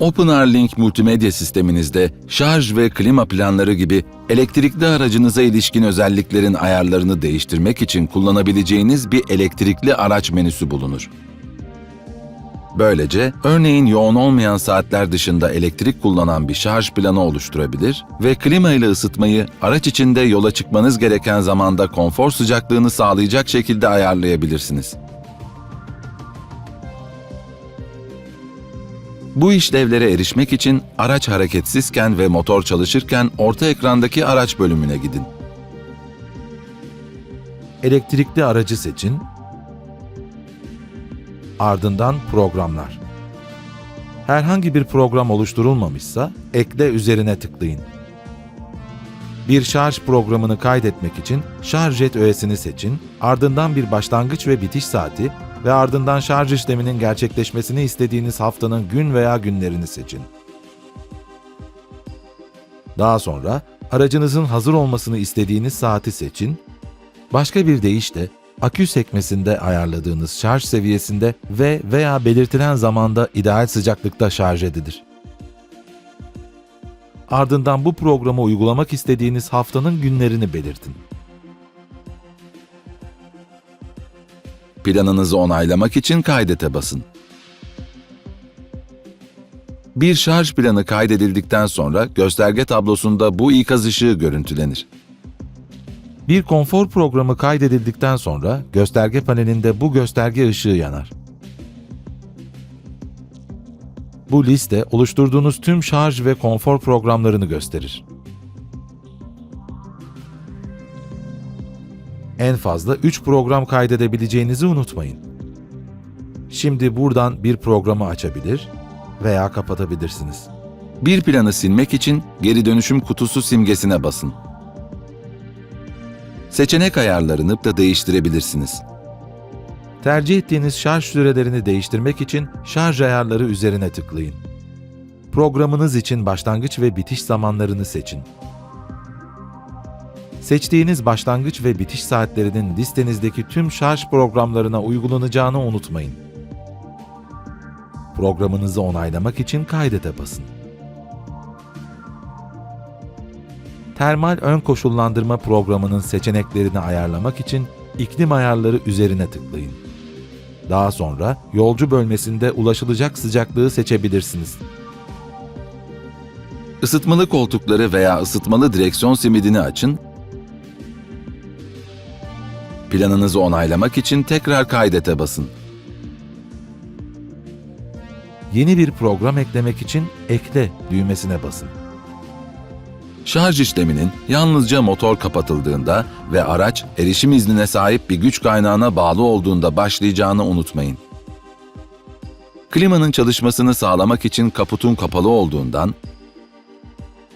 OpenRLink multimedya sisteminizde şarj ve klima planları gibi elektrikli aracınıza ilişkin özelliklerin ayarlarını değiştirmek için kullanabileceğiniz bir elektrikli araç menüsü bulunur. Böylece örneğin yoğun olmayan saatler dışında elektrik kullanan bir şarj planı oluşturabilir ve klima ile ısıtmayı araç içinde yola çıkmanız gereken zamanda konfor sıcaklığını sağlayacak şekilde ayarlayabilirsiniz. Bu işlevlere erişmek için araç hareketsizken ve motor çalışırken orta ekrandaki araç bölümüne gidin. Elektrikli aracı seçin. Ardından programlar. Herhangi bir program oluşturulmamışsa ekle üzerine tıklayın. Bir şarj programını kaydetmek için şarj et öğesini seçin, ardından bir başlangıç ve bitiş saati ve ardından şarj işleminin gerçekleşmesini istediğiniz haftanın gün veya günlerini seçin. Daha sonra aracınızın hazır olmasını istediğiniz saati seçin. Başka bir deyişle akü sekmesinde ayarladığınız şarj seviyesinde ve veya belirtilen zamanda ideal sıcaklıkta şarj edilir. Ardından bu programı uygulamak istediğiniz haftanın günlerini belirtin. Planınızı onaylamak için kaydete basın. Bir şarj planı kaydedildikten sonra gösterge tablosunda bu ikaz ışığı görüntülenir. Bir konfor programı kaydedildikten sonra gösterge panelinde bu gösterge ışığı yanar. Bu liste oluşturduğunuz tüm şarj ve konfor programlarını gösterir. En fazla 3 program kaydedebileceğinizi unutmayın. Şimdi buradan bir programı açabilir veya kapatabilirsiniz. Bir planı silmek için geri dönüşüm kutusu simgesine basın. Seçenek ayarlarını da değiştirebilirsiniz. Tercih ettiğiniz şarj sürelerini değiştirmek için şarj ayarları üzerine tıklayın. Programınız için başlangıç ve bitiş zamanlarını seçin. Seçtiğiniz başlangıç ve bitiş saatlerinin listenizdeki tüm şarj programlarına uygulanacağını unutmayın. Programınızı onaylamak için kaydete basın. Termal ön koşullandırma programının seçeneklerini ayarlamak için iklim ayarları üzerine tıklayın. Daha sonra yolcu bölmesinde ulaşılacak sıcaklığı seçebilirsiniz. Isıtmalı koltukları veya ısıtmalı direksiyon simidini açın. Planınızı onaylamak için tekrar kaydete basın. Yeni bir program eklemek için ekle düğmesine basın. Şarj işleminin yalnızca motor kapatıldığında ve araç erişim iznine sahip bir güç kaynağına bağlı olduğunda başlayacağını unutmayın. Klimanın çalışmasını sağlamak için kaputun kapalı olduğundan,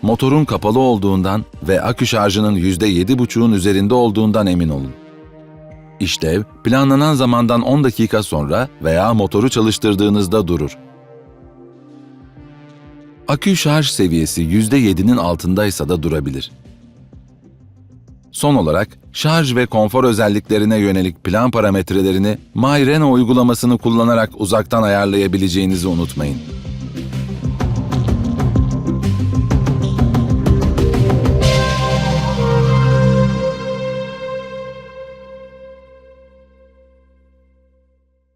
motorun kapalı olduğundan ve akü şarjının %7,5'un üzerinde olduğundan emin olun. İşlev planlanan zamandan 10 dakika sonra veya motoru çalıştırdığınızda durur. Akü şarj seviyesi %7'nin altındaysa da durabilir. Son olarak şarj ve konfor özelliklerine yönelik plan parametrelerini MyReno uygulamasını kullanarak uzaktan ayarlayabileceğinizi unutmayın.